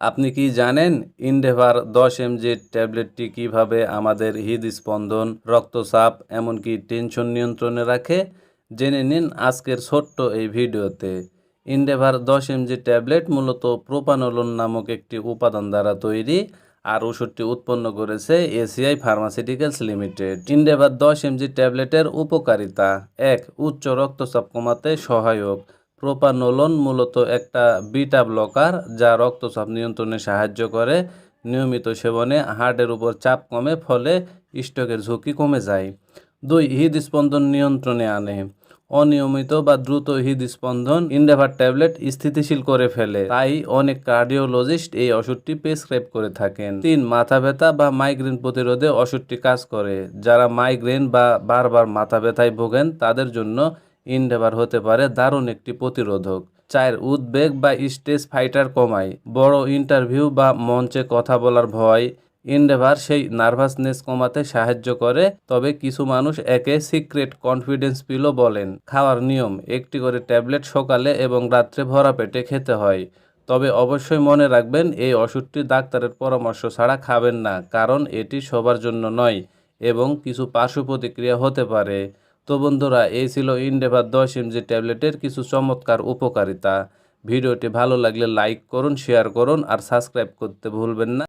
আপনি কি জানেন ইন্ডেভার দশ এমজি ট্যাবলেটটি কীভাবে আমাদের হৃদস্পন্দন, রক্তচাপ, এমনকি টেনশন নিয়ন্ত্রণে রাখে? জেনে নিন আজকের ছোট্ট এই ভিডিওতে। ইন্ডেভার দশ এমজি ট্যাবলেট মূলত প্রোপানোলন নামক একটি উপাদান দ্বারা তৈরি আর ওষুধটি উৎপন্ন করেছে এসিআই ফার্মাসিউটিক্যালস লিমিটেড। ইন্ডেভার দশ এমজি ট্যাবলেটের উপকারিতা। এক, উচ্চ রক্তচাপ কমাতে সহায়ক। প্রোপানোলন মূলত একটা বিটা ব্লকার যা রক্তচাপ নিয়ন্ত্রণে সাহায্য করে। নিয়মিত সেবনে হার্টের উপর চাপ কমে, ফলে স্ট্রোকের ঝুঁকি কমে যায়। দুই, হৃদস্পন্দন নিয়ন্ত্রণে আনে। অনিয়মিত বা দ্রুত হৃদস্পন্দন ইন্ডেভার ট্যাবলেট স্থিতিশীল করে ফেলে। তাই অনেক কার্ডিওলজিস্ট এই ওষুধটি প্রেসক্রাইব করে থাকেন। তিন, মাথা ব্যথা বা মাইগ্রেন প্রতিরোধে ওষুধটি কাজ করে। যারা মাইগ্রেন বা বারবার মাথা ব্যথায় ভোগেন, তাদের জন্য ইন্ডেভার হতে পারে দারুণ একটি প্রতিরোধক। চায়ের উদ্বেগ বা স্টেজ ফাইটার কমায়, বড় ইন্টারভিউ বা মঞ্চে কথা বলার ভয়। ইন্ডেভার সেই নার্ভাসনেস কমাতে সাহায্য করে, তবে কিছু মানুষ একে সিক্রেট কনফিডেন্স পিলও বলেন। খাওয়ার নিয়ম, একটি করে ট্যাবলেট সকালে এবং রাত্রে ভরা পেটে খেতে হয়। তবে অবশ্যই মনে রাখবেন, এই ওষুধটি ডাক্তারের পরামর্শ ছাড়া খাবেন না, কারণ এটি সবার জন্য নয় এবং কিছু পার্শ্ব প্রতিক্রিয়া হতে পারে। তো বন্ধুরা, এই ছিল ইনডেভার দশ এমজি ট্যাবলেটের কিছু চমৎকার উপকারিতা। ভিডিওটি ভালো লাগলে লাইক করুন, শেয়ার করুন, আর সাবস্ক্রাইব করতে ভুলবেন না।